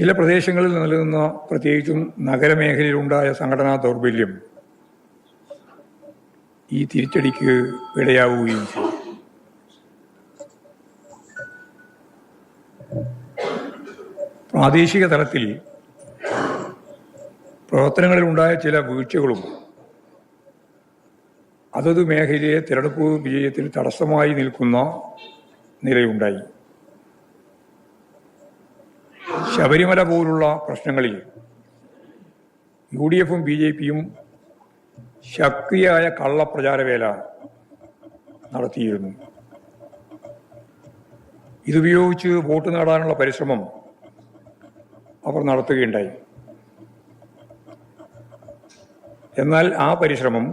ചില പ്രദേശങ്ങളിൽ നിലനിന്ന പ്രത്യേകിച്ചും നഗരമേഖലയിലുണ്ടായ സംഘടനാ ദൗർബല്യം ഈ തിരിച്ചടിക്ക് ഇടയാവുകയും ചെയ്തു. പ്രാദേശിക തലത്തിൽ പ്രവർത്തനങ്ങളിലുണ്ടായ ചില വീഴ്ചകളും അതത് മേഖലയെ തിരഞ്ഞെടുപ്പ് വിജയത്തിന് തടസ്സമായി നിൽക്കുന്ന നിലയുണ്ടായി. ശബരിമല പോലുള്ള പ്രശ്നങ്ങളിൽ യു ഡി എഫും ബി ജെ പിയും ശക്തിയായ കള്ളപ്രചാരവേല നടത്തിയിരുന്നു. ഇതുപയോഗിച്ച് വോട്ട് നേടാനുള്ള പരിശ്രമം അവർ നടത്തുകയുണ്ടായി. എന്നാൽ ആ പരിശ്രമം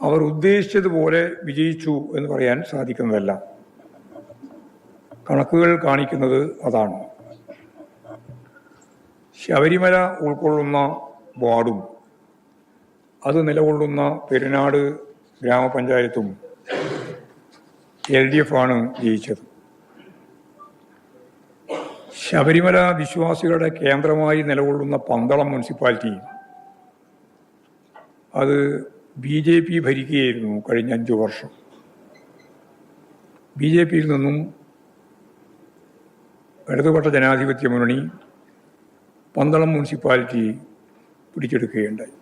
അവർ ഉദ്ദേശിച്ചതുപോലെ വിജയിച്ചു എന്ന് പറയാൻ സാധിക്കുന്നതല്ല. കണക്കുകൾ കാണിക്കുന്നത് അതാണ്. ശബരിമല ഉൾക്കൊള്ളുന്ന വാർഡും അത് നിലകൊള്ളുന്ന പെരുനാട് ഗ്രാമപഞ്ചായത്തും എൽ ഡി എഫ് ആണ് ജയിച്ചത്. ശബരിമല വിശ്വാസികളുടെ കേന്ദ്രമായി നിലകൊള്ളുന്ന പന്തളം മുനിസിപ്പാലിറ്റി അത് ബി ജെ പി ഭരിക്കുകയായിരുന്നു കഴിഞ്ഞ അഞ്ചു വർഷം. ബി ജെ പിയിൽ നിന്നും ഇടതുപക്ഷ ജനാധിപത്യ മുന്നണി പന്തളം മുനിസിപ്പാലിറ്റി പിടിച്ചെടുക്കുകയുണ്ടായി.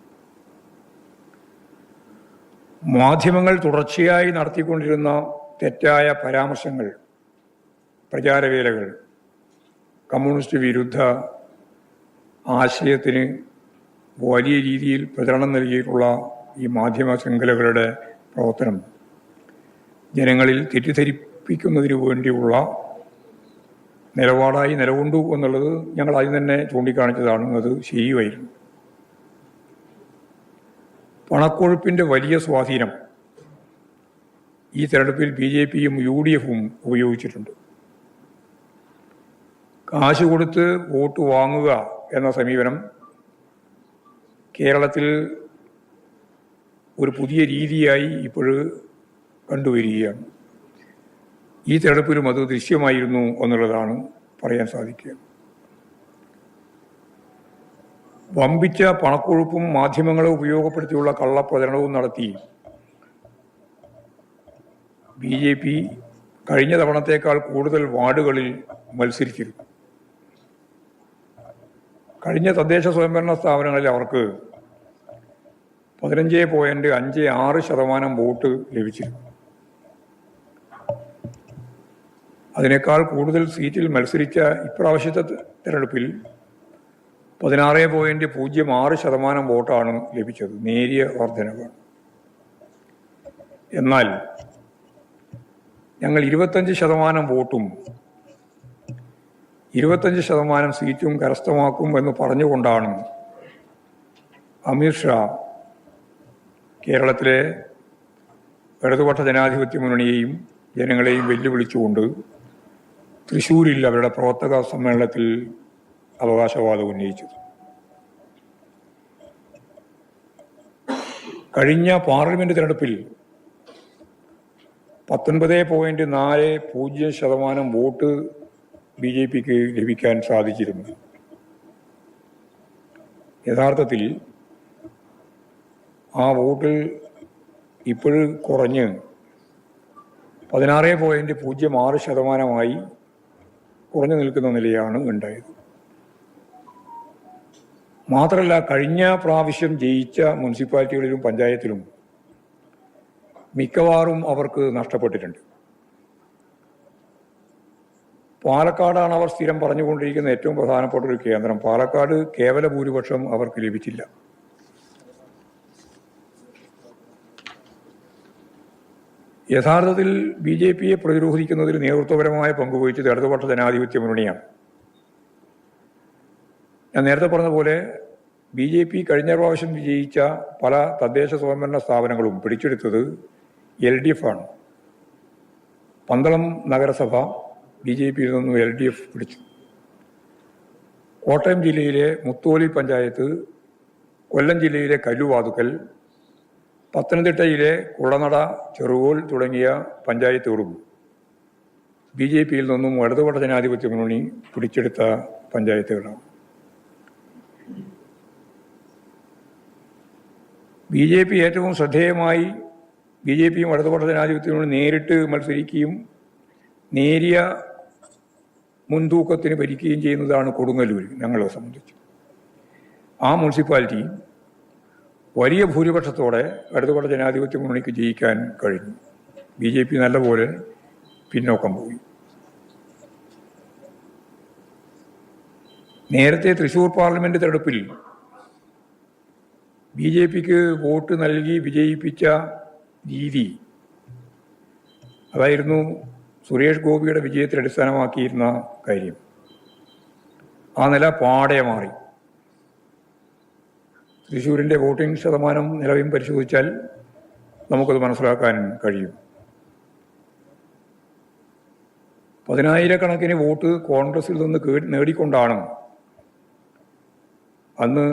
മാധ്യമങ്ങൾ തുടർച്ചയായി നടത്തിക്കൊണ്ടിരുന്ന തെറ്റായ പരാമർശങ്ങൾ പ്രചാരവേലകൾ കമ്മ്യൂണിസ്റ്റ് വിരുദ്ധ ആശയത്തിന് വലിയ രീതിയിൽ പ്രചരണം നൽകിയിട്ടുള്ള ഈ മാധ്യമ ശൃംഖലകളുടെ പ്രവർത്തനം ജനങ്ങളിൽ തെറ്റിദ്ധരിപ്പിക്കുന്നതിന് വേണ്ടിയുള്ള നിലപാടായി നിലകൊണ്ടു എന്നുള്ളത് ഞങ്ങൾ ആദ്യം തന്നെ ചൂണ്ടിക്കാണിച്ചതാണ്. അത് ശരിയുമായിരുന്നു. പണക്കൊഴുപ്പിന്റെ വലിയ സ്വാധീനം ഈ തെരഞ്ഞെടുപ്പിൽ ബി ജെ പിയും യു ഡി എഫും ഉപയോഗിച്ചിട്ടുണ്ട്. കാശ് കൊടുത്ത് വോട്ട് വാങ്ങുക എന്ന സമീപനം കേരളത്തിൽ ഒരു പുതിയ രീതിയായി ഇപ്പോഴ് കണ്ടുവരികയാണ്. ഈ തെരഞ്ഞെടുപ്പിലും അത് ദൃശ്യമായിരുന്നു എന്നുള്ളതാണ് പറയാൻ സാധിക്കുക. വമ്പിച്ച പണക്കൊഴുപ്പും മാധ്യമങ്ങളെ ഉപയോഗപ്പെടുത്തിയുള്ള കള്ളപ്രചരണവും നടത്തി ബി ജെ പി കഴിഞ്ഞ തവണത്തേക്കാൾ കൂടുതൽ വാർഡുകളിൽ മത്സരിച്ചിരുന്നു. കഴിഞ്ഞ തദ്ദേശ സ്വയംഭരണ സ്ഥാപനങ്ങളിൽ അവർക്ക് പതിനഞ്ച് പോയിന്റ് അഞ്ച് ആറ് ശതമാനം വോട്ട് ലഭിച്ചിരുന്നു. അതിനേക്കാൾ കൂടുതൽ സീറ്റിൽ മത്സരിച്ച ഇപ്രാവശ്യത്തെ തെരഞ്ഞെടുപ്പിൽ പതിനാറ് പോയിന്റ് പൂജ്യം ആറ് ശതമാനം വോട്ടാണ് ലഭിച്ചത് നേരിയ വർധനവ്. എന്നാൽ ഞങ്ങൾ ഇരുപത്തഞ്ച് ശതമാനം വോട്ടും ഇരുപത്തഞ്ച് ശതമാനം സീറ്റും കരസ്ഥമാക്കും എന്ന് പറഞ്ഞുകൊണ്ടാണ് അമിത്ഷാ കേരളത്തിലെ ഇടതുപക്ഷ ജനാധിപത്യ മുന്നണിയെയും ജനങ്ങളെയും വെല്ലുവിളിച്ചുകൊണ്ട് തൃശൂരിൽ അവരുടെ പ്രവർത്തക സമ്മേളനത്തിൽ അവകാശവാദം ഉന്നയിച്ചത്. കഴിഞ്ഞ പാർലമെന്റ് തിരഞ്ഞെടുപ്പിൽ പത്തൊൻപത് പോയിന്റ് നാല് പൂജ്യം ശതമാനം വോട്ട് ബി ജെ പിക്ക് ലഭിക്കാൻ സാധിച്ചിരുന്നു. യഥാർത്ഥത്തിൽ ആ വോട്ട് ഇപ്പോഴും കുറഞ്ഞ് പതിനാറ് പോയിന്റ് പൂജ്യം ആറ് ശതമാനമായി കുറഞ്ഞു നിൽക്കുന്ന നിലയാണ് ഉണ്ടായത്. മാത്രമല്ല കഴിഞ്ഞ പ്രാവശ്യം ജയിച്ച മുനിസിപ്പാലിറ്റികളിലും പഞ്ചായത്തിലും മിക്കവാറും അവർക്ക് നഷ്ടപ്പെട്ടിട്ടുണ്ട്. പാലക്കാടാണ് അവർ സ്ഥിരം പറഞ്ഞുകൊണ്ടിരിക്കുന്ന ഏറ്റവും പ്രധാനപ്പെട്ട ഒരു കേന്ദ്രം. പാലക്കാട് കേവല ഭൂരിപക്ഷം അവർക്ക് ലഭിച്ചില്ല. യഥാർത്ഥത്തിൽ ബി ജെ പിയെ പ്രതിരോധിക്കുന്നതിൽ നേതൃത്വപരമായ പങ്കുവഹിച്ചത് ഇടതുപക്ഷ ജനാധിപത്യ മുന്നണിയാണ്. ഞാൻ നേരത്തെ പറഞ്ഞ പോലെ ബി ജെ പി കഴിഞ്ഞ പ്രാവശ്യം വിജയിച്ച പല തദ്ദേശ സ്വയംഭരണ സ്ഥാപനങ്ങളും പിടിച്ചെടുത്തത് എൽ ഡി എഫ് ആണ്. പന്തളം നഗരസഭ ബി ജെ പിയിൽ നിന്നും എൽ ഡി എഫ് പിടിച്ചു. കോട്ടയം ജില്ലയിലെ മുത്തോലി പഞ്ചായത്ത് കൊല്ലം ജില്ലയിലെ കല്ലുവാതുക്കൽ പത്തനംതിട്ടയിലെ കുളനട ചെറുകോൽ തുടങ്ങിയ പഞ്ചായത്തുകളും ബി ജെ പിയിൽ നിന്നും ഇടതുപക്ഷ ജനാധിപത്യ മുന്നണി പിടിച്ചെടുത്ത പഞ്ചായത്തുകളാണ്. ബി ജെ പി ഏറ്റവും ശ്രദ്ധേയമായി ബി ജെ പിയും ഇടതുപക്ഷ ജനാധിപത്യത്തിനോട് നേരിട്ട് മത്സരിക്കുകയും നേരിയ മുൻതൂക്കത്തിന് ഭരിക്കുകയും ചെയ്യുന്നതാണ് കൊടുങ്ങല്ലൂർ ഞങ്ങളെ സംബന്ധിച്ച്. ആ മുനിസിപ്പാലിറ്റി വലിയ ഭൂരിപക്ഷത്തോടെ ഇടതുപക്ഷ ജനാധിപത്യ മുന്നണിക്ക് ജയിക്കാൻ കഴിഞ്ഞു. ബി ജെ പി നല്ലപോലെ പിന്നോക്കം പോയി. നേരത്തെ തൃശൂർ പാർലമെന്റ് തെരഞ്ഞെടുപ്പിൽ ബി ജെ പിക്ക് വോട്ട് നൽകി വിജയിപ്പിച്ച രീതി അതായിരുന്നു സുരേഷ് ഗോപിയുടെ വിജയത്തിൽ അടിസ്ഥാനമാക്കിയിരുന്ന കാര്യം. ആ നില പാടെ മാറി. തൃശ്ശൂരിന്റെ വോട്ടിംഗ് ശതമാനം നിലവിൽ പരിശോധിച്ചാൽ നമുക്കത് മനസ്സിലാക്കാൻ കഴിയും. പതിനായിരക്കണക്കിന് വോട്ട് കോൺഗ്രസിൽ നിന്ന് നേടിക്കൊണ്ടാണ് അന്ന്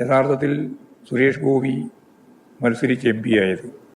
യഥാർത്ഥത്തിൽ സുരേഷ് ഗോപി മത്സരിച്ച് എം പി ആയത്.